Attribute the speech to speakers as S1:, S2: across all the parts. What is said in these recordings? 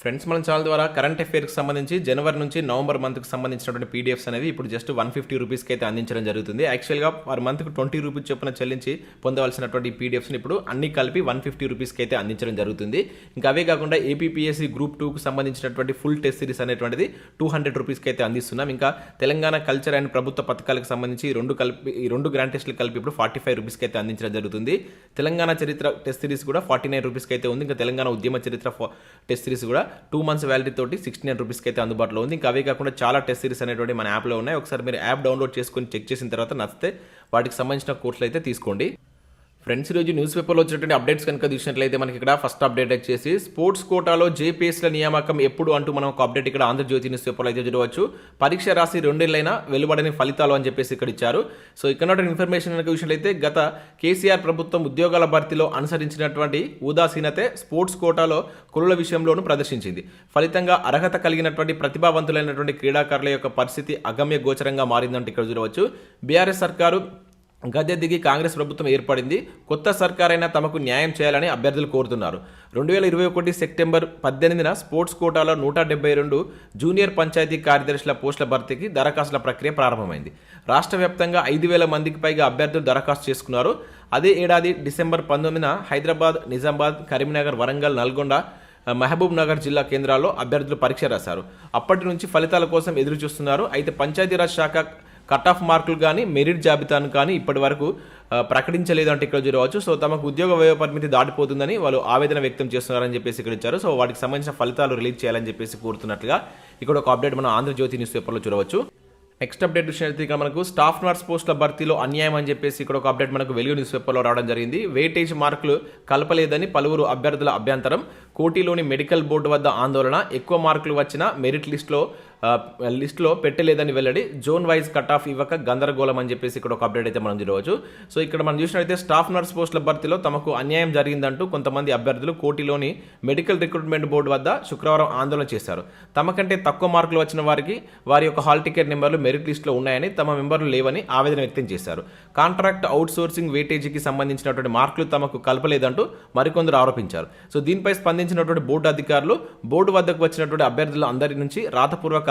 S1: Friends మన channel ద్వారా current అఫైర్కి సంబంధించి జనవరి నుంచి నవంబర్ మంత్కి సంబంధించినటువంటి పీడిఎఫ్స్ అనేవి ఇప్పుడు జస్ట్ వన్ ఫిఫ్టీ రూపీస్కి అయితే అందించడం జరుగుతుంది. యాక్చువల్గా పర్ మంత్కి ట్వంటీ రూపీస్ చొప్పున చెల్లించి పొందవలసినటువంటి పీడిఎఫ్స్ని ఇప్పుడు అన్ని కలిపి వన్ ఫిఫ్టీ రూపీస్కి అయితే అందించడం జరుగుతుంది. ఇంకా అవే కాకుండా ఏపీపీఎస్సీ గ్రూప్ టూకి సంబంధించినటువంటి ఫుల్ టెస్ట్ సిరీస్ అనేటువంటిది టూ హండ్రెడ్ రూపీస్కి అయితే అందిస్తున్నాం. ఇంకా తెలంగాణ కల్చర్ అండ్ ప్రభుత్వ పథకాలకు సంబంధించి రెండు కలిపి ఈ రెండు గ్రాండ్ టెస్టులు కలిపి ఇప్పుడు ఫార్టీ ఫైవ్ రూపీస్కి అయితే అందించడం జరుగుతుంది. తెలంగాణ చరిత్ర టెస్ట్ సిరీస్ కూడా ఫార్టీ నైన్ రూపీస్కి అయితే ఉంది. ఇంకా తెలంగాణ ఉద్యమ చరిత్ర టెస్ట్ సిరీస్ కూడా టూ మంత్స్ వ్యాలిటీ తోటి సిక్స్టీ నైన్ రూపీస్కి అయితే అందుబాటులో ఉంది. ఇంకా అవే కాకుండా చాలా టెస్ట్ సిరీస్ అనేటువంటి మన యాప్లో ఉన్నాయి. ఒకసారి మీరు యాప్ డౌన్లోడ్ చేసుకొని చెక్ చేసిన తర్వాత నచ్చితే వాటికి సంబంధించిన కోర్సులు అయితే తీసుకోండి. ఫ్రెండ్స్ ఈరోజు న్యూస్ పేపర్లో వచ్చినటువంటి అప్డేట్స్ కనుక చూసినట్లయితే మనకి ఇక్కడ ఫస్ట్ అప్డేట్ వచ్చేసి స్పోర్ట్స్ కోటాలో జేపీఎస్ల నియామకం ఎప్పుడు అంటూ మనం ఒక అప్డేట్ ఇక్కడ ఆంధ్రజ్యోతి న్యూస్ పేపర్లో అయితే చూడవచ్చు. పరీక్ష రాసి రెండేళ్ళైనా వెలువడని ఫలితాలు అని చెప్పేసి ఇక్కడ ఇచ్చారు. సో ఇక్కడ ఇన్ఫర్మేషన్ కనుక చూసినట్లయితే గత కేసీఆర్ ప్రభుత్వం ఉద్యోగాల భర్తీలో అనుసరించినటువంటి ఉదాసీనతే స్పోర్ట్స్ కోటాలో కురుల విషయంలోనూ ప్రదర్శించింది. ఫలితంగా అర్హత కలిగినటువంటి ప్రతిభావంతులైనటువంటి క్రీడాకారుల యొక్క పరిస్థితి అగమ్య గోచరంగా మారిందంటే ఇక్కడ చూడవచ్చు. బీఆర్ఎస్ సర్కారు గద్దె దిగి కాంగ్రెస్ ప్రభుత్వం ఏర్పడింది. కొత్త సర్కారైనా తమకు న్యాయం చేయాలని అభ్యర్థులు కోరుతున్నారు. రెండు వేల ఇరవై ఒకటి సెప్టెంబర్ పద్దెనిమిదిన స్పోర్ట్స్ కోటాలో నూట డెబ్బై రెండు జూనియర్ పంచాయతీ కార్యదర్శుల పోస్టుల భర్తీకి దరఖాస్తుల ప్రక్రియ ప్రారంభమైంది. రాష్ట్ర వ్యాప్తంగా ఐదు వేల మందికి పైగా అభ్యర్థులు దరఖాస్తు చేసుకున్నారు. అదే ఏడాది డిసెంబర్ పంతొమ్మిదిన హైదరాబాద్ నిజామాబాద్ కరీంనగర్ వరంగల్ నల్గొండ మహబూబ్ నగర్ జిల్లా కేంద్రాల్లో అభ్యర్థులు పరీక్ష రాశారు. అప్పటి నుంచి ఫలితాల కోసం ఎదురు చూస్తున్నారు అయితే పంచాయతీరాజ్ శాఖ కట్ ఆఫ్ మార్కులు కానీ మెరిట్ జాబితాను కానీ ఇప్పటి వరకు ప్రకటించలేదు అంటే ఇక్కడ చూడవచ్చు. సో తమకు ఉద్యోగ వ్యయ పరిమితి దాటిపోతుందని వాళ్ళు ఆవేదన వ్యక్తం చేస్తున్నారని చెప్పేసి ఇక్కడ ఇచ్చారు. సో వాటికి సంబంధించిన ఫలితాలు రిలీజ్ చేయాలని చెప్పేసి కోరుతున్నట్లుగా ఇక్కడ ఒక అప్డేట్ మనం ఆంధ్రజ్యోతి న్యూస్ పేపర్లో చూడవచ్చు. నెక్స్ట్ అప్డేట్ చూసినట్లయితే ఇక్కడ మనకు స్టాఫ్ నర్స్ పోస్టుల భర్తీలో అన్యాయం అని చెప్పేసి ఇక్కడ ఒక అప్డేట్ మనకు వెలుగు న్యూస్ పేపర్లో రావడం జరిగింది. వెయిటేజ్ మార్కులు కలపలేదని పలువురు అభ్యర్థుల అభ్యంతరం. కోటిలోని మెడికల్ బోర్డు వద్ద ఆందోళన. ఎక్కువ మార్కులు వచ్చిన మెరిట్ లిస్టులో లిస్టులో పెట్టలేదని వెల్లడి జోన్ వైజ్ కట్ ఆఫ్ ఇవ్వక గందరగోళం అని చెప్పేసి ఇక్కడ ఒక అప్డేట్ అయితే మనం చూడవచ్చు. సో ఇక్కడ మనం చూసినట్లయితే స్టాఫ్ నర్స్ పోస్టుల భర్తీలో తమకు అన్యాయం జరిగిందంటూ కొంతమంది అభ్యర్థులు కోటిలోని మెడికల్ రిక్రూట్మెంట్ బోర్డు వద్ద శుక్రవారం ఆందోళన చేశారు. తమకంటే తక్కువ మార్కులు వచ్చిన వారికి వారి యొక్క హాల్ టికెట్ నెంబర్లు మెరిట్ లిస్టులో ఉన్నాయని తమ మెంబర్లు లేవని ఆవేదన వ్యక్తం చేశారు. కాంట్రాక్ట్ అవుట్సోర్సింగ్ వేటేజీకి సంబంధించినటువంటి మార్కులు తమకు కలపలేదంటూ మరికొందరు ఆరోపించారు. సో దీనిపై స్పందించినటువంటి బోర్డు అధికారులు బోర్డు వద్దకు వచ్చినటువంటి అభ్యర్థుల అందరి నుంచి రాతపూర్వక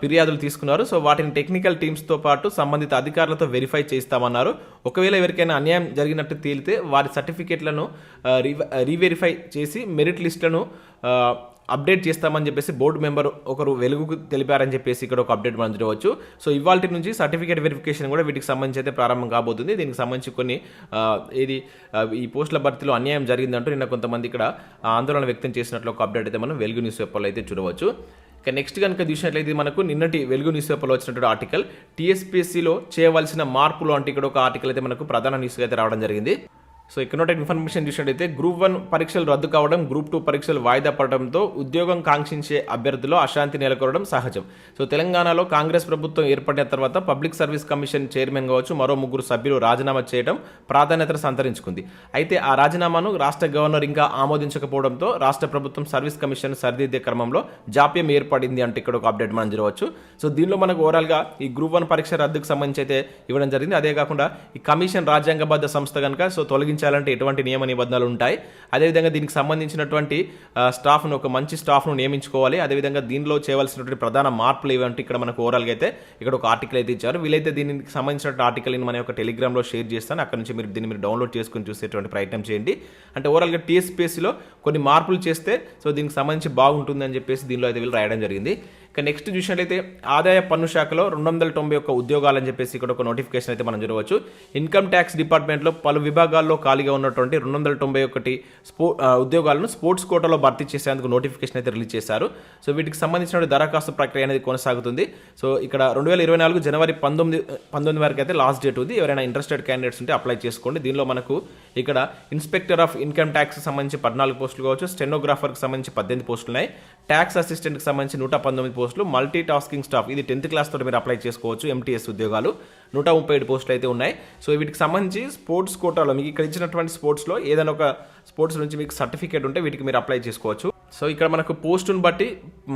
S1: ఫిర్యాదులు తీసుకున్నారు. సో వాటిని టెక్నికల్ టీమ్స్తో పాటు సంబంధిత అధికారులతో వెరిఫై చేస్తామన్నారు ఒకవేళ ఎవరికైనా అన్యాయం జరిగినట్టు తేలితే వారి సర్టిఫికేట్లను రీవెరిఫై చేసి మెరిట్ లిస్టులను అప్డేట్ చేస్తామని చెప్పేసి బోర్డు మెంబర్ ఒకరు వెలుగుకు తెలిపారని చెప్పేసి ఇక్కడ ఒక అప్డేట్ మనం చూడవచ్చు. సో ఇవాళ నుంచి సర్టిఫికేట్ వెరిఫికేషన్ కూడా వీటికి సంబంధించి అయితే ప్రారంభం కాబోతుంది. దీనికి సంబంధించి కొన్ని ఇది ఏది ఈ పోస్టుల భర్తీలో అన్యాయం జరిగిందంటూ నిన్న కొంతమంది ఇక్కడ ఆందోళన వ్యక్తం చేసినట్లు ఒక అప్డేట్ అయితే మనం వెలుగు న్యూస్ పేపర్లో అయితే చూడవచ్చు. ఇక నెక్స్ట్ కనుక చూసినట్లయితే మనకు నిన్నటి వెలుగు న్యూస్ పేపర్లో వచ్చినటువంటి ఆర్టికల్ టీఎస్పీఎస్సీలో చేయవలసిన మార్పులు అంటే ఇక్కడ ఒక ఆర్టికల్ అయితే మనకు ప్రధాన న్యూస్గా అయితే రావడం జరిగింది. సో ఇక్కడ ఇన్ఫర్మేషన్ చూసినట్టయితే గ్రూప్ వన్ పరీక్షలు రద్దు కావడం గ్రూప్ టూ పరీక్షలు వాయిదా పడడంతో ఉద్యోగం కాంక్షించే అభ్యర్థులు అశాంతి నెలకొనడం సహజం. సో తెలంగాణలో కాంగ్రెస్ ప్రభుత్వం ఏర్పడిన తర్వాత పబ్లిక్ సర్వీస్ కమిషన్ చైర్మన్ కావచ్చు మరో ముగ్గురు సభ్యులు రాజీనామా చేయడం ప్రాధాన్యత సంతరించుకుంది. అయితే ఆ రాజీనామాను రాష్ట్ర గవర్నర్ ఇంకా ఆమోదించకపోవడంతో రాష్ట్ర ప్రభుత్వం సర్వీస్ కమిషన్ సరిదిద్దే క్రమంలో జాప్యం ఏర్పడింది అంటే ఇక్కడ ఒక అప్డేట్ మనం చూడవచ్చు సో దీనిలో మనకు ఓవరాల్గా ఈ గ్రూప్ వన్ పరీక్ష రద్దుకు సంబంధించి అయితే ఇవ్వడం జరిగింది. అదే కాకుండా ఈ కమిషన్ రాజ్యాంగబద్ధ సంస్థ కనుక సో తొలగించాలంటే ఎటువంటి నియమ నిబంధనలు ఉంటాయి. అదేవిధంగా దీనికి సంబంధించినటువంటి స్టాఫ్ను ఒక మంచి స్టాఫ్ను నియమించుకోవాలి. అదేవిధంగా దీనిలో చేయవలసినటువంటి ప్రధాన మార్పులు ఏవంటే ఇక్కడ మనకు ఓవరాల్గా అయితే ఇక్కడ ఒక ఆర్టికల్ అయితే ఇచ్చారు. వీలైతే దీనికి సంబంధించిన ఆర్టికల్ని మన యొక్క టెలిగ్రామ్లో షేర్ చేస్తాను. అక్కడ నుంచి మీరు దీన్ని మీరు డౌన్లోడ్ చేసుకుని చూసేటువంటి ప్రయత్నం చేయండి. అంటే ఓవరాల్గా టీఎస్పీఎస్సీలో కొన్ని మార్పులు చేస్తే సో దీనికి సంబంధించి బాగుంటుందని చెప్పేసి దీనిలో అయితే వీళ్ళు రాయడం జరిగింది. ఇక నెక్స్ట్ చూసినట్లయితే ఆదాయ పన్ను శాఖలో రెండు వందల తొంభై ఒక్క ఉద్యోగాలని చెప్పేసి ఇక్కడ ఒక నోటిఫికేషన్ అయితే మనం చూడవచ్చు. ఇన్కమ్ ట్యాక్స్ డిపార్ట్మెంట్లో పలు విభాగాల్లో ఖాళీగా ఉన్నటువంటి రెండు వందల తొంభై ఒకటి స్పో ఉద్యోగాలను స్పోర్ట్స్ కోటాలో భర్తీ చేసేందుకు నోటిఫికేషన్ అయితే రిలీజ్ చేశారు. సో వీటికి సంబంధించిన దరఖాస్తు ప్రక్రియ అనేది కొనసాగుతుంది. సో ఇక్కడ రెండు వేల ఇరవై నాలుగు జనవరి పంతొమ్మిది పంతొమ్మిది వరకు అయితే లాస్ట్ డేట్ ఉంది. ఎవరైనా ఇంట్రెస్టెడ్ క్యాండిడేట్స్ ఉంటే అప్లై చేసుకోండి. దీనిలో మనకు ఇక్కడ ఇన్స్పెక్టర్ ఆఫ్ ఇన్కమ్ ట్యాక్స్ సంబంధించి పద్నాలుగు పోస్టులు కావచ్చు. స్టెనోగ్రాఫర్కి సంబంధించి పద్దెనిమిది పోస్టులు ఉన్నాయి. ట్యాక్స్ అసిస్టెంట్కి సంబంధించి నూట పంతొమ్మిది పోస్టులు మల్టీ టాస్కింగ్ స్టాఫ్ ఇది టెన్త్ క్లాస్ తోటి మీరు అప్లై చేసుకోవచ్చు ఎంటీఎస్ ఉద్యోగాలు. నూట ముప్పై ఏడు పోస్టులు అయితే ఉన్నాయి. సో వీటికి సంబంధించి స్పోర్ట్స్ కోటాలో మీకు ఇక్కడ ఇచ్చినటువంటి స్పోర్ట్స్లో ఏదైనా ఒక స్పోర్ట్స్ నుంచి మీకు సర్టిఫికేట్ ఉంటే వీటికి మీరు అప్లై చేసుకోవచ్చు. సో ఇక్కడ మనకు పోస్టును బట్టి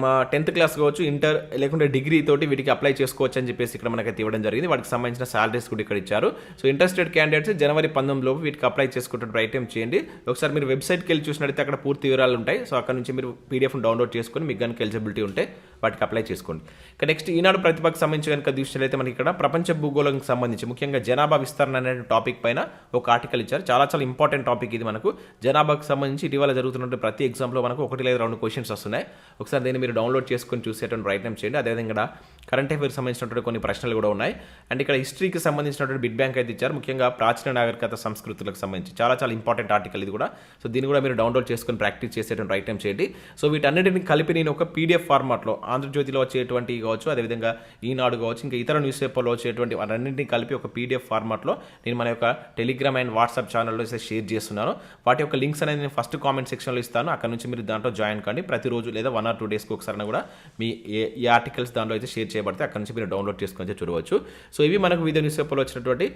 S1: మా టెన్త్ క్లాస్ కావచ్చు ఇంటర్ లేకుంటే డిగ్రీ తోటి వీటికి అప్లై చేసుకోవచ్చు అని చెప్పేసి ఇక్కడ మనకైతే ఇవ్వడం జరిగింది. వాటికి సంబంధించిన సాలరీస్ కూడా ఇక్కడ ఇచ్చారు. సో ఇంట్రెస్టెడ్ క్యాండిడేట్స్ జనవరి పంతొమ్మిదిలో వీటికి అప్లై చేసుకుంటే ప్రయత్నం చేయండి. ఒకసారి మీరు వెబ్సైట్కి వెళ్ళి చూసినట్టయితే అక్కడ పూర్తి వివరాలు ఉంటాయి. సో అక్కడ నుంచి మీరు పీడిఎఫ్ డౌన్లోడ్ చేసుకొని మీకు కనుక ఎలిజిబిలిటీ ఉంటే వాటికి అప్లై చేసుకోండి. ఇక నెక్స్ట్ ఈనాడు ప్రతిభకు సంబంధించి కనుక చూసినట్లయితే మనకి ఇక్కడ ప్రపంచ భూగోళంకి సంబంధించి ముఖ్యంగా జనాభా విస్తరణ అనే టాపిక్ పైన ఒక ఆర్టికల్ ఇచ్చారు. చాలా చాలా ఇంపార్టెంట్ టాపిక్ ఇది మనకు. జనాభాకు సంబంధించి ఇటీవల జరుగుతున్న ప్రతి ఎగ్జామ్లో మనకు ఒకటి లేదా రెండు క్వశ్చన్స్ వస్తున్నాయి. ఒకసారి దీన్ని మీరు డౌన్లోడ్ చేసుకొని చూసేటువంటి ప్రయత్నం చేయండి. అదేవిధంగా ఇక్కడ కరెంట్ అఫైర్స్ సంబంధించినటువంటి కొన్ని ప్రశ్నలు కూడా ఉన్నాయి. అండ్ ఇక్కడ హిస్టరీకి సంబంధించినటువంటి బిడ్ బ్యాంక్ అయితే ఇచ్చారు. ముఖ్యంగా ప్రాచీన నాగరికత సంస్కృతులకు సంబంధించి చాలా చాలా ఇంపార్టెంట్ ఆర్టికల్ ఇది కూడా. సో దీన్ని కూడా మీరు డౌన్లోడ్ చేసుకొని ప్రాక్టీస్ చేసేటువంటి ప్రయత్నం చేయండి. సో వీటన్నిటిని కలిపి నేను ఒక పీడిఎఫ్ ఫార్మాట్లో ఆంధ్రజ్యోతిలో వచ్చేటువంటి కావచ్చు అదేవిధంగా ఈనాడు కావచ్చు ఇంకా ఇతర న్యూస్ పేపర్లో వచ్చేటువంటి వాటన్నింటిని కలిపి ఒక పీడిఎఫ్ ఫార్మాట్లో నేను మన యొక్క టెలిగ్రామ్ అండ్ వాట్సాప్ ఛానల్లో అయితే షేర్ చేస్తున్నాను. వాటి యొక్క లింక్స్ అనేది నేను ఫస్ట్ కామెంట్ సెక్షన్లో ఇస్తాను. అక్కడ నుంచి మీరు దాంట్లో జాయిన్ కండి. ప్రతిరోజు లేదా వన్ ఆర్ టూ డేస్కి ఒకసారి కూడా మీ ఏ ఈ ఆర్టికల్స్ దాంట్లో అయితే షేర్ చేయబడితే అక్కడ నుంచి మీరు డౌన్లోడ్ చేసుకొని చూడవచ్చు. సో ఇవి మనకు వివిధ న్యూస్ పేపర్లో వచ్చినటువంటి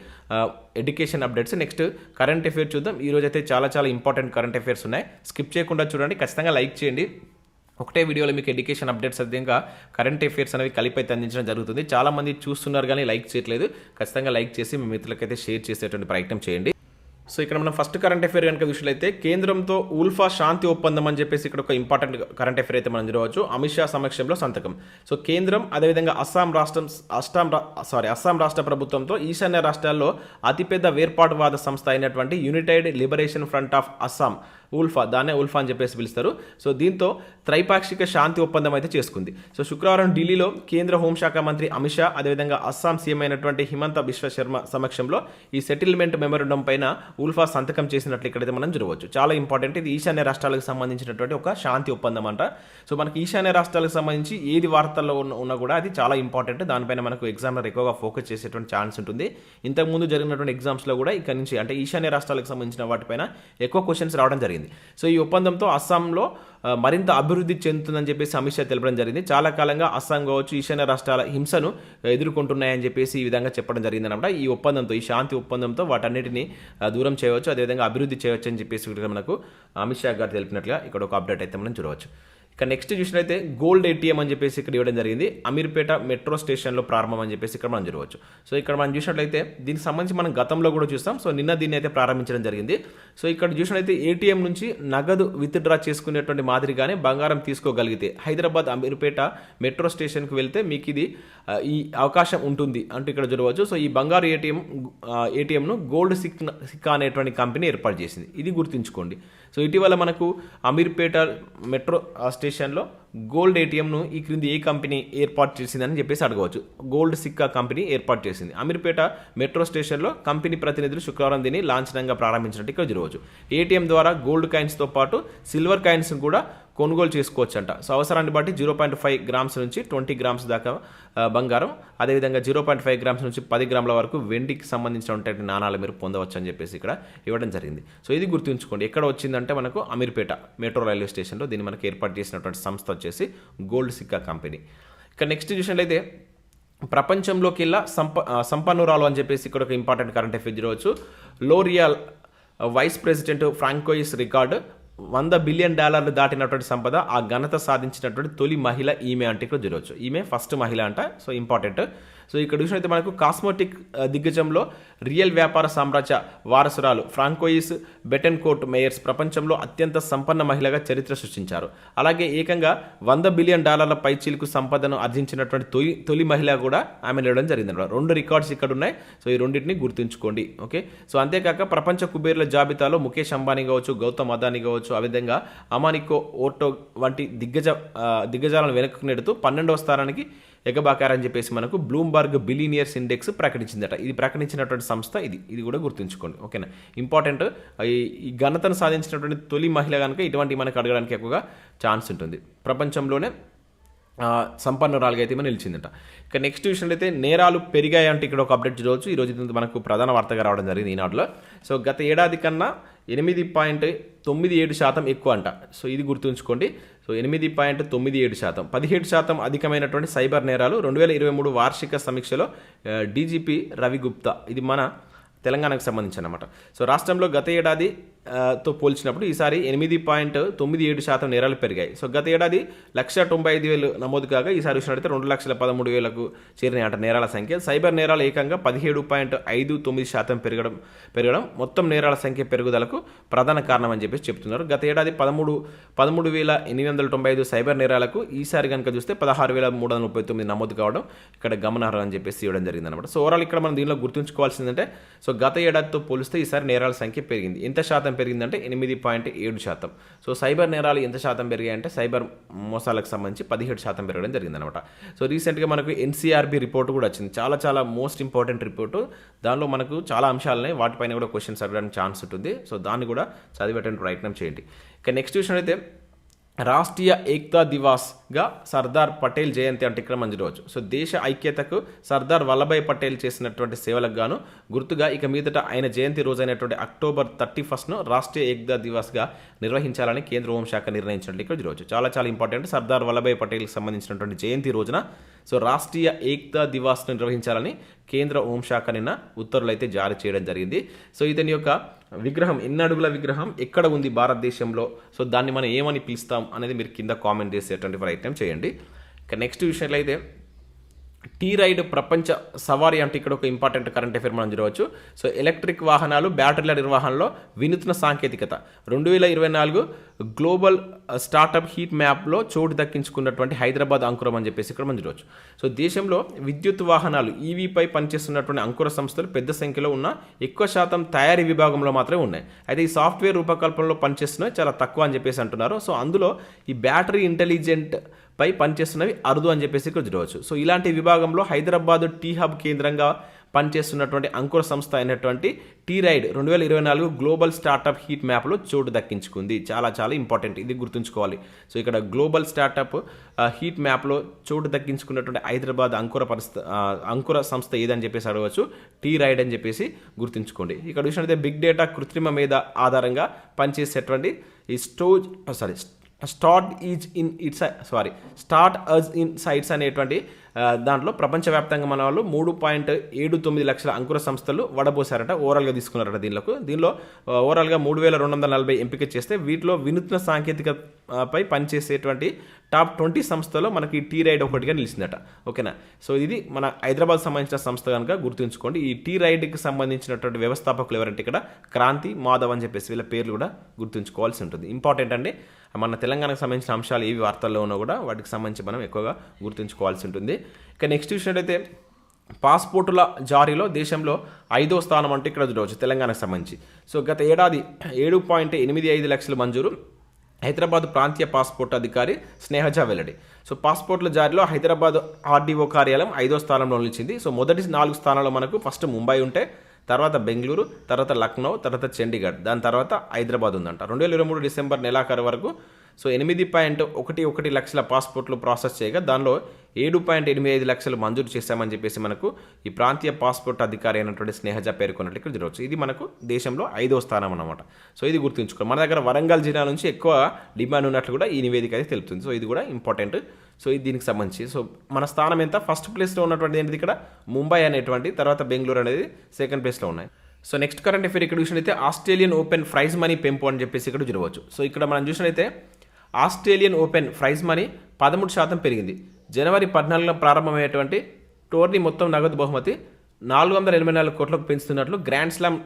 S1: education updates next current affairs చూద్దాం. ఈ రోజు అయితే చాలా చాలా ఇంపార్టెంట్ కరెంట్ అఫేర్స్ ఉన్నాయి. స్కిప్ చేయకుండా చూడండి. ఖచ్చితంగా లైక్ చేయండి. ఒకటే వీడియోలో మీకు ఎడ్యుకేషన్ అప్డేట్స్ అదేవిధంగా కరెంట్ అఫేర్స్ అనేవి కలిపి అయితే అందించడం జరుగుతుంది. చాలామంది చూస్తున్నారు కానీ లైక్ చేయట్లేదు. ఖచ్చితంగా లైక్ చేసి మీ మిత్రులకైతే షేర్ చేసేటువంటి ప్రయత్నం చేయండి. సో ఇక్కడ మనం ఫస్ట్ కరెంట్ అఫేర్ కనుక విషయాలైతే కేంద్రంతో ఉల్ఫా శాంతి ఒప్పందం అని చెప్పేసి ఇక్కడ ఒక ఇంపార్టెంట్ కరెంట్ అఫేర్ అయితే మనం చూడవచ్చు. అమిత్ షా సమక్షంలో సంతకం. సో కేంద్రం అదేవిధంగా అస్సాం రాష్ట్రం అస్సాం సారీ అస్సాం రాష్ట్ర ప్రభుత్వంతో ఈశాన్య రాష్ట్రాల్లో అతిపెద్ద వేర్పాటువాద సంస్థ అయినటువంటి united liberation front of Assam ULFA దాన్నే ఉల్ఫా అని చెప్పేసి పిలుస్తారు. సో దీంతో త్రైపాక్షిక శాంతి ఒప్పందం అయితే చేసుకుంది. సో శుక్రవారం ఢిల్లీలో కేంద్ర హోంశాఖ మంత్రి అమిత్ షా అదేవిధంగా అస్సాం సీఎం అయినటువంటి హిమంత బిశ్వ శర్మ సమక్షంలో ఈ సెటిల్మెంట్ మెమరండం పైన ఉల్ఫా సంతకం చేసినట్లు ఇక్కడైతే మనం చూడవచ్చు. చాలా ఇంపార్టెంట్. ఇది ఈశాన్య రాష్ట్రాలకు సంబంధించినటువంటి ఒక శాంతి ఒప్పందం అంట. సో మనకి ఈశాన్య రాష్ట్రాలకు సంబంధించి ఏది వార్తల్లో ఉన్న ఉన్నా కూడా అది చాలా ఇంపార్టెంట్. దానిపైన మనకు ఎగ్జామ్లో ఎక్కువగా ఫోకస్ చేసేటువంటి ఛాన్స్ ఉంటుంది. ఇంతకుముందు జరిగినటువంటి ఎగ్జామ్స్లో కూడా ఇక్కడ నుంచి అంటే ఈశాన్య రాష్ట్రాలకు సంబంధించిన వాటిపైన ఎక్కువ క్వశ్చన్స్ రావడం జరిగింది. సో ఈ ఒప్పందంతో అస్సాంలో మరింత అభివృద్ధి చెందుతుందని చెప్పేసి అమిత్ షా తెలపడం జరిగింది. చాలా కాలంగా అస్సాం కావచ్చు ఈశాన్య రాష్ట్రాల హింసను ఎదుర్కొంటున్నాయని చెప్పేసి ఈ విధంగా చెప్పడం జరిగింది అనమాట ఈ ఒప్పందంతో ఈ శాంతి ఒప్పందంతో వాటన్నిటిని దూరం చేయవచ్చు అదేవిధంగా అభివృద్ధి చేయవచ్చు అని చెప్పేసి మనకు అమిత్ షా గారు తెలిపినట్లుగా ఇక్కడ ఒక అప్డేట్ అయితే మనం చూడవచ్చు. ఇక నెక్స్ట్ చూసినట్లయితే గోల్డ్ ఏటీఎం అని చెప్పేసి ఇక్కడ ఇవ్వడం జరిగింది. అమీర్పేట మెట్రో స్టేషన్లో ప్రారంభం అని చెప్పేసి ఇక్కడ మనం చూడవచ్చు. సో ఇక్కడ మనం చూసినట్లయితే దీనికి సంబంధించి మనం గతంలో కూడా చూస్తాం. సో నిన్న దీన్ని అయితే ప్రారంభించడం జరిగింది. సో ఇక్కడ చూసినట్లయితే ఏటీఎం నుంచి నగదు విత్డ్రా చేసుకునేటువంటి మాదిరిగానే బంగారం తీసుకోగలిగితే హైదరాబాద్ అమీర్పేట మెట్రో స్టేషన్కి వెళ్తే మీకు ఇది ఈ అవకాశం ఉంటుంది అంటూ ఇక్కడ చూడవచ్చు. సో ఈ బంగారు ఏటీఎం ఏటీఎంను గోల్డ్ సిక్ సిక్కా అనేటువంటి కంపెనీ ఏర్పాటు చేసింది. ఇది గుర్తుంచుకోండి. సో ఇటీవల మనకు అమీర్పేట మెట్రో స్టేషన్లో గోల్డ్ ఏటీఎంను ఈ క్రింది ఏ కంపెనీ ఏర్పాటు చేసిందని చెప్పేసి అడగవచ్చు. గోల్డ్ సిక్కా కంపెనీ ఏర్పాటు చేసింది. అమీర్పేట మెట్రో స్టేషన్లో కంపెనీ ప్రతినిధులు శుక్రవారం దీన్ని లాంఛనంగా ప్రారంభించినట్టు ఇక్కడ చూడవచ్చు ఏటీఎం ద్వారా గోల్డ్ కాయిన్స్తో పాటు సిల్వర్ కాయిన్స్ కూడా కొనుగోలు చేసుకోవచ్చంట. సో అవసరాన్ని బట్టి జీరో పాయింట్ ఫైవ్ గ్రామ్స్ నుంచి ట్వంటీ గ్రామ్స్ దాకా బంగారం. అదేవిధంగా జీరో పాయింట్ ఫైవ్ గ్రామ్స్ నుంచి పది గ్రాముల వరకు వెండికి సంబంధించినటువంటి నాణాలు మీరు పొందవచ్చు అని చెప్పేసి ఇక్కడ ఇవ్వడం జరిగింది. సో ఇది గుర్తుంచుకోండి. ఎక్కడ వచ్చిందంటే మనకు అమీర్పేట మెట్రో రైల్వే స్టేషన్లో దీన్ని మనకు ఏర్పాటు చేసినటువంటి సంస్థ వచ్చేసి గోల్డ్ సిక్కా కంపెనీ. ఇక నెక్స్ట్ చూసినట్లయితే ప్రపంచంలోకెల్లా సంప సంపన్నురాలు అని చెప్పేసి ఇక్కడ ఒక ఇంపార్టెంట్ కరెంట్ అఫేర్ చూడవచ్చు L'Oreal vice president Francoise record వంద బిలియన్ డాలర్లు దాటినటువంటి సంపద ఆ ఘనత సాధించినటువంటి తొలి మహిళ ఈమె అంటే ఇక్కడ చూడవచ్చు ఈమె ఫస్ట్ మహిళ అంట సో ఇంపార్టెంట్ సో ఇక్కడ చూసినైతే మనకు కాస్మోటిక్ uh, దిగ్గజంలో రియల్ వ్యాపార సామ్రాజ్య వారసురాలు ఫ్రాంకోయిస్ బెటెన్కోట్ మేయర్స్ ప్రపంచంలో అత్యంత సంపన్న మహిళగా చరిత్ర సృష్టించారు. అలాగే ఏకంగా వంద బిలియన్ డాలర్ల పైచీలకు సంపదను ఆర్జించినటువంటి తొలి తొలి మహిళ కూడా ఆమె నిలవడం జరిగింది రెండు రికార్డ్స్ ఇక్కడ ఉన్నాయి. సో ఈ రెండింటిని గుర్తుంచుకోండి. ఓకే? సో అంతేకాక ప్రపంచ కుబేరుల జాబితాలో ముఖేష్ అంబానీ కావచ్చు గౌతమ్ అదానీ కావచ్చు ఆ విధంగా అమానికో ఓటో వంటి దిగ్గజ దిగ్గజాలను వెనక్కి నెడుతూ పన్నెండవ స్థానానికి ఎగబాకారని చెప్పేసి మనకు బ్లూంబర్గ్ బిలీనియర్స్ ఇండెక్స్ ప్రకటించిందట. ఇది ప్రకటించినటువంటి సంస్థ ఇది. ఇది కూడా గుర్తుంచుకోండి. ఓకేనా? ఇంపార్టెంట్ ఈ ఈ ఘనతను సాధించినటువంటి తొలి మహిళ కనుక ఇటువంటి మనకు అడగడానికి ఎక్కువగా ఛాన్స్ ఉంటుంది. ప్రపంచంలోనే ఆ, సంపన్నురాలుగా అయితే మనం నిలిచిందట. ఇక నెక్స్ట్ విషయం అయితే నేరాలు పెరిగాయి అంటే ఇక్కడ ఒక అప్డేట్ చూడవచ్చు. ఈ రోజు మనకు ప్రధాన వార్తగా రావడం జరిగింది ఈనాడులో సో గత ఏడాది కన్నా ఎనిమిది పాయింట్ తొమ్మిది ఏడు శాతం ఎక్కువ అంట. సో ఇది గుర్తుంచుకోండి. సో ఎనిమిది పాయింట్ తొమ్మిది ఏడు శాతం. పదిహేడు శాతం అధికమైనటువంటి సైబర్ నేరాలు రెండు వేల ఇరవై మూడు వార్షిక సమీక్షలో డీజీపీ రవి గుప్తా ఇది మన తెలంగాణకు సంబంధించి అనమాట సో రాష్ట్రంలో గత ఏడాది తో పోల్చినప్పుడు ఈసారి ఎనిమిది పాయింట్ తొమ్మిది ఏడు శాతం నేరాలు పెరిగాయి. సో గత ఏడాది లక్ష తొంభై ఐదు వేలు నమోదు కాగా ఈసారి చూసినట్లయితే రెండు లక్షల పదమూడు వేలకు చేరినాయంట నేరాల సంఖ్య. సైబర్ నేరాలు ఏకంగా పదిహేడు పాయింట్ ఐదు తొమ్మిది శాతం పెరగడం పెరగడం మొత్తం నేరాల సంఖ్య పెరుగుదలకు ప్రధాన కారణం అని చెప్పేసి చెప్తున్నారు. గత ఏడాది పదమూడు పదమూడు వేల ఎనిమిది వందల తొంభై ఐదు సైబర్ నేరాలకు ఈసారి కనుక చూస్తే పదహారు వేల మూడు వందల ముప్పై తొమ్మిది నమోదు కావడం ఇక్కడ గమనార్హం అని చెప్పేసి ఇవ్వడం జరిగింది అనమాట సో ఓవరాల్ ఇక్కడ మనం దీనిలో గుర్తుంచుకోవాల్సిందంటే సో గత ఏడాదితో పోలిస్తే ఈసారి నేరాల సంఖ్య పెరిగింది. ఎంత శాతం పెరిగిందంటే ఎనిమిది పాయింట్ ఏడు శాతం. సో సైబర్ నేరాలు ఎంత శాతం పెరిగాయంటే సైబర్ మోసాలకు సంబంధించి పదిహేడు శాతం పెరగడం జరిగిందనమాట సో రీసెంట్గా మనకు ఎన్సీఆర్బీ రిపోర్ట్ కూడా వచ్చింది. చాలా చాలా మోస్ట్ ఇంపార్టెంట్ రిపోర్టు. దానిలో మనకు చాలా అంశాలని వాటిపైన కూడా క్వశ్చన్స్ అడగడానికి ఛాన్స్ ఉంటుంది. సో దాన్ని కూడా చదివేటువంటి ప్రయత్నం చేయండి. ఇక నెక్స్ట్ విషయం అయితే రాష్ట్రీయ ఏక్తా దివాస్గా సర్దార్ పటేల్ జయంతి అంటే ఇక్కడ మంచి రోజు సో దేశ ఐక్యతకు సర్దార్ వల్లభాయ్ పటేల్ చేసినటువంటి సేవలకు గాను గుర్తుగా ఇక మీదట ఆయన జయంతి రోజైనటువంటి అక్టోబర్ థర్టీ ఫస్ట్ను రాష్ట్రీయ ఏక్తా దివాస్గా నిర్వహించాలని కేంద్ర హోంశాఖ నిర్ణయించినట్లు ఇక్కడ రోజు చాలా చాలా ఇంపార్టెంట్. సర్దార్ వల్లభాయ్ పటేల్కి సంబంధించినటువంటి జయంతి రోజున సో రాష్ట్రీయ ఏక్తా దివాస్ను నిర్వహించాలని కేంద్ర హోంశాఖ నిన్న ఉత్తర్వులైతే జారీ చేయడం జరిగింది. సో ఇతని యొక్క విగ్రహం ఎన్ని అడుగుల విగ్రహం ఎక్కడ ఉంది భారతదేశంలో? సో దాన్ని మనం ఏమని పిలుస్తాం అనేది మీరు కింద కామెంట్ చేసేటువంటి ప్రయత్నం చేయండి. ఇక నెక్స్ట్ విషయంలో అయితే టీ రైడ్ ప్రపంచ సవారీ అంటే ఇక్కడ ఒక ఇంపార్టెంట్ కరెంట్ అఫేర్ మనం చూడవచ్చు. సో ఎలక్ట్రిక్ వాహనాలు బ్యాటరీల నిర్వహణలో వినూత్న సాంకేతికత. రెండు వేల ఇరవై నాలుగు గ్లోబల్ స్టార్టప్ హీట్ మ్యాప్లో చోటు దక్కించుకున్నటువంటి హైదరాబాద్ అంకురం అని చెప్పేసి ఇక్కడ మనం చూడవచ్చు. సో దేశంలో విద్యుత్ వాహనాలు ఈవీపై పనిచేస్తున్నటువంటి అంకుర సంస్థలు పెద్ద సంఖ్యలో ఉన్న ఎక్కువ శాతం తయారీ విభాగంలో మాత్రమే ఉన్నాయి. అయితే ఈ సాఫ్ట్వేర్ రూపకల్పనలో పనిచేస్తున్నవి చాలా తక్కువ అని చెప్పేసి అంటున్నారు. సో అందులో ఈ బ్యాటరీ ఇంటెలిజెంట్ పై పనిచేస్తున్నవి అరుదు అని చెప్పేసి ఇక్కడ చూడవచ్చు. సో ఇలాంటి విభాగంలో హైదరాబాద్ టీ హబ్ కేంద్రంగా పనిచేస్తున్నటువంటి అంకుర సంస్థ అయినటువంటి టీ రైడ్ రెండు వేల ఇరవై నాలుగు గ్లోబల్ స్టార్టప్ హీట్ మ్యాప్లో చోటు దక్కించుకుంది. చాలా చాలా ఇంపార్టెంట్. ఇది గుర్తుంచుకోవాలి. సో ఇక్కడ గ్లోబల్ స్టార్టప్ హీట్ మ్యాప్లో చోటు దక్కించుకున్నటువంటి హైదరాబాద్ అంకుర పరిస్థ అంకుర సంస్థ ఏదని చెప్పేసి అడగవచ్చు. టీ రైడ్ అని చెప్పేసి గుర్తుంచుకోండి. ఇక్కడ చూసినట్లయితే బిగ్ డేటా కృత్రిమ మీద ఆధారంగా పనిచేసేటువంటి ఈ స్టోజ్ sorry start is in its sorry start us in sites అనేటువంటి దాంట్లో ప్రపంచవ్యాప్తంగా మన వాళ్ళు మూడు పాయింట్ ఏడు తొమ్మిది లక్షల అంకుర సంస్థలు వడబోసారట ఓవరాల్గా తీసుకున్నారట దీనిలో దీనిలో ఓవరాల్గా మూడు వేల రెండు వందల నలభై ఎంపిక చేస్తే వీటిలో వినూత్న సాంకేతికపై పనిచేసేటువంటి టాప్ ట్వంటీ సంస్థలో మనకి టీ రైడ్ ఒకటిగా నిలిచిందట. ఓకేనా? సో ఇది మన హైదరాబాద్ సంబంధించిన సంస్థ కనుక గుర్తుంచుకోండి. ఈ టీ రైడ్కి సంబంధించినటువంటి వ్యవస్థాపకులు ఎవరంటే ఇక్కడ క్రాంతి మాధవ్ అని చెప్పేసి వీళ్ళ పేర్లు కూడా గుర్తుంచుకోవాల్సి ఉంటుంది. ఇంపార్టెంట్ అండి మన తెలంగాణకు సంబంధించిన అంశాలు ఏవి వార్తల్లో ఉన్నా కూడా వాటికి సంబంధించి మనం ఎక్కువగా గుర్తుంచుకోవాల్సి ఉంటుంది. ఇక నెక్స్ట్ చూసినట్టయితే పాస్పోర్టుల జారీలో దేశంలో ఐదో స్థానం అంటే ఇక్కడ చూడవచ్చు తెలంగాణకు సంబంధించి. సో గత ఏడాది ఏడు పాయింట్ ఎనిమిది ఐదు లక్షల మంజూరు హైదరాబాద్ ప్రాంతీయ పాస్పోర్ట్ అధికారి స్నేహజ వెల్లడి. సో పాస్పోర్ట్ల జారీలో హైదరాబాద్ ఆర్డీఓ కార్యాలయం ఐదో స్థానంలో నిలిచింది. సో మొదటి నాలుగు స్థానాల్లో మనకు ఫస్ట్ ముంబై ఉంటే తర్వాత బెంగళూరు తర్వాత లక్నో తర్వాత చండీగఢ్ దాని తర్వాత హైదరాబాద్ ఉందంట. రెండు వేల ఇరవై మూడు డిసెంబర్ నెలాఖరు వరకు సో ఎనిమిది పాయింట్ ఒకటి ఒకటి లక్షల పాస్పోర్ట్లు ప్రాసెస్ చేయగా దానిలో ఏడు పాయింట్ ఎనిమిది ఐదు లక్షలు మంజూరు చేశామని చెప్పేసి మనకు ఈ ప్రాంతీయ పాస్పోర్ట్ అధికారి అయినటువంటి స్నేహజ పేర్కొన్నట్లు ఇక్కడ జరగవచ్చు ఇది మనకు దేశంలో ఐదో స్థానం అన్నమాట. సో ఇది గుర్తుంచుకోండి. మన దగ్గర వరంగల్ జిల్లా నుంచి ఎక్కువ డిమాండ్ ఉన్నట్లు కూడా ఈ నివేదిక అయితే తెలుపుతుంది. సో ఇది కూడా ఇంపార్టెంట్. సో ఇది దీనికి సంబంధించి. సో మన స్థానం ఎంత? ఫస్ట్ ప్లేస్లో ఉన్నటువంటి ఏంటిది ఇక్కడ? ముంబై అనేటువంటి తర్వాత బెంగళూరు అనేది సెకండ్ ప్లేస్లో ఉన్నాయి. సో నెక్స్ట్ కరెంట్ అఫేర్ ఇక్కడ చూసినైతే ఆస్ట్రేలియన్ ఓపెన్ ప్రైజ్ మనీ పెంపు అని చెప్పేసి ఇక్కడ చూడవచ్చు సో ఇక్కడ మనం చూసినైతే ఆస్ట్రేలియన్ ఓపెన్ ప్రైజ్ మనీ పదమూడు శాతం పెరిగింది. జనవరి పద్నాలుగులో ప్రారంభమయ్యేటువంటి టోర్నీ మొత్తం నగదు బహుమతి నాలుగు వందల ఎనభై నాలుగు కోట్లకు పెంచుతున్నట్లు గ్రాండ్ స్లామ్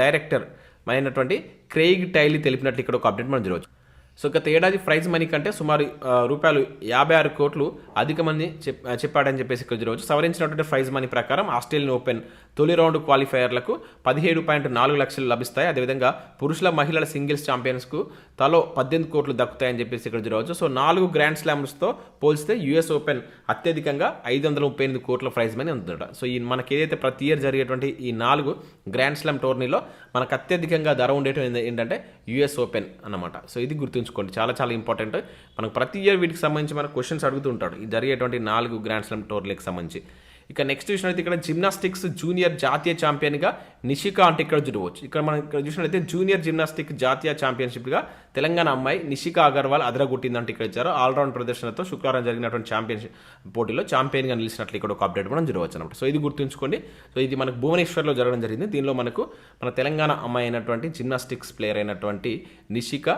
S1: డైరెక్టర్ అయినటువంటి క్రేయిగ్ టైలీ తెలిపినట్లు ఇక్కడ ఒక అప్డేట్ మనం చూడవచ్చు. సో గత ఏడాది ప్రైజ్ మనీ కంటే సుమారు రూపాయలు యాభై ఆరు కోట్లు అధికమంది చెప్ చెప్పాడని చెప్పేసి ఇక్కడ చూడవచ్చు. సవరించినటువంటి ప్రైజ్ మనీ ప్రకారం ఆస్ట్రేలియన్ ఓపెన్ తొలి రౌండ్ క్వాలిఫైయర్లకు పదిహేడు పాయింట్ నాలుగు లక్షలు లభిస్తాయి. అదేవిధంగా పురుషుల మహిళల సింగిల్స్ ఛాంపియన్స్కు తలో పద్దెనిమిది కోట్లు దక్కుతాయని చెప్పేసి ఇక్కడ చూడవచ్చు. సో నాలుగు గ్రాండ్ స్లామ్స్తో పోల్స్తే యుఎస్ ఓపెన్ అత్యధికంగా ఐదు వందల ముప్పై ఎనిమిది కోట్ల ప్రైజ్ మనీ ఉందట సో ఈ మనకి ఏదైతే ప్రతి ఇయర్ జరిగేటువంటి ఈ నాలుగు గ్రాండ్ స్లామ్ టోర్నీలో మనకు అత్యధికంగా ధర ఉండేటువంటి ఏంటంటే యుఎస్ ఓపెన్ అన్నమాట. సో ఇది గుర్తుంచుకోండి. చాలా చాలా ఇంపార్టెంట్. మనకు ప్రతి ఇయర్ వీటికి సంబంధించి మనకు క్వశ్చన్స్ అడుగుతూ ఉంటాడు. ఈ జరిగేటువంటి నాలుగు గ్రాండ్ స్లామ్ టోర్నీలకు సంబంధించి. ఇక నెక్స్ట్ చూసినట్లయితే ఇక్కడ జిమ్నాస్టిక్స్ జూనియర్ జాతీయ ఛాంపియన్గా నిషికా అంటే ఇక్కడ చూడవచ్చు ఇక్కడ మనం ఇక్కడ చూసినట్లయితే జూనియర్ జిమ్నాస్టిక్ జాతీయ ఛాంపియన్షిప్గా తెలంగాణ అమ్మాయి నిషికా అగర్వాల్ అదరగొట్టిందంటే ఇక్కడ ఇచ్చారు ఆల్రౌండ్ ప్రదర్శనతో శుక్రవారం జరిగినటువంటి ఛాంపియన్షిప్ పోటీలో ఛాంపియన్గా నిలిచినట్లు ఇక్కడ ఒక అప్డేట్ మనం చూడవచ్చు అనమాట సో ఇది గుర్తుంచుకోండి. సో ఇది మనకు భువనేశ్వర్లో జరగడం జరిగింది. దీనిలో మనకు మన తెలంగాణ అమ్మాయి అయినటువంటి జిమ్నాస్టిక్స్ ప్లేయర్ అయినటువంటి నిషిక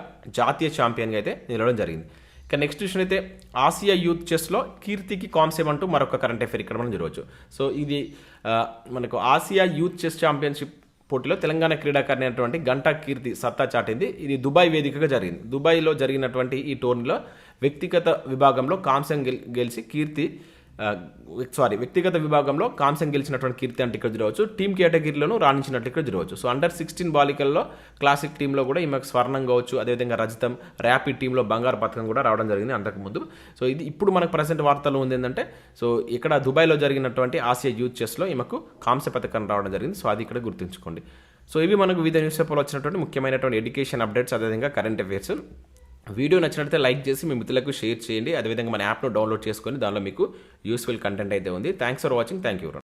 S1: జాతీయ ఛాంపియన్గా అయితే నిలవడం జరిగింది. ఇక నెక్స్ట్ విషయం అయితే ఆసియా యూత్ చెస్లో కీర్తికి కాన్సెప్ట్ అంటూ మరొక కరెంట్ అఫేర్ ఇక్కడ మనం చూడవచ్చు. సో ఇది మనకు ఆసియా యూత్ చెస్ ఛాంపియన్షిప్ పోటీలో తెలంగాణ క్రీడాకారిణి అయినటువంటి గంటా కీర్తి సత్తా చాటింది. ఇది దుబాయ్ వేదికగా జరిగింది. దుబాయ్లో జరిగినటువంటి ఈ టోర్నీలో వ్యక్తిగత విభాగంలో కాంస్యం గెల్ గెలిచి కీర్తి సారీ వ్యక్తిగత విభాగంలో కాంస్యం గెలిచినటువంటి కీర్తి అంటే ఇక్కడ చూడవచ్చు టీమ్ కేటగిరీలోనూ రాణించినట్టు ఇక్కడ చూడవచ్చు సో అండర్ సిక్స్టీన్ బాలికల్లో క్లాసిక్ టీంలో కూడా ఈమెకు స్వర్ణం కావచ్చు. అదేవిధంగా రజతం ర్యాపిడ్ టీంలో బంగారు పథకం కూడా రావడం జరిగింది అంతకుముందు సో ఇది ఇప్పుడు మనకు ప్రజెంట్ వార్తలు ఉంది ఏంటంటే సో ఇక్కడ దుబాయ్లో జరిగినటువంటి ఆసియా యూత్ చెస్లో ఈమెకు కాంస్య పథకం రావడం జరిగింది. సో అది ఇక్కడ గుర్తుంచుకోండి. సో ఇవి మనకు వివిధ న్యూస్ పేపర్లో వచ్చినటువంటి ముఖ్యమైనటువంటి ఎడ్యుకేషన్ అప్డేట్స్ అదేవిధంగా కరెంట్ అఫైర్స్ వీడియో నచ్చినట్లయితే లైక్ చేసి మీ మిత్రులకు షేర్ చేయండి. అదేవిధంగా మన యాప్ను డౌన్లోడ్ చేసుకొని దానిలో మీకు యూస్ఫుల్ కంటెంట్ అయితే ఉంది. Thanks for watching thank you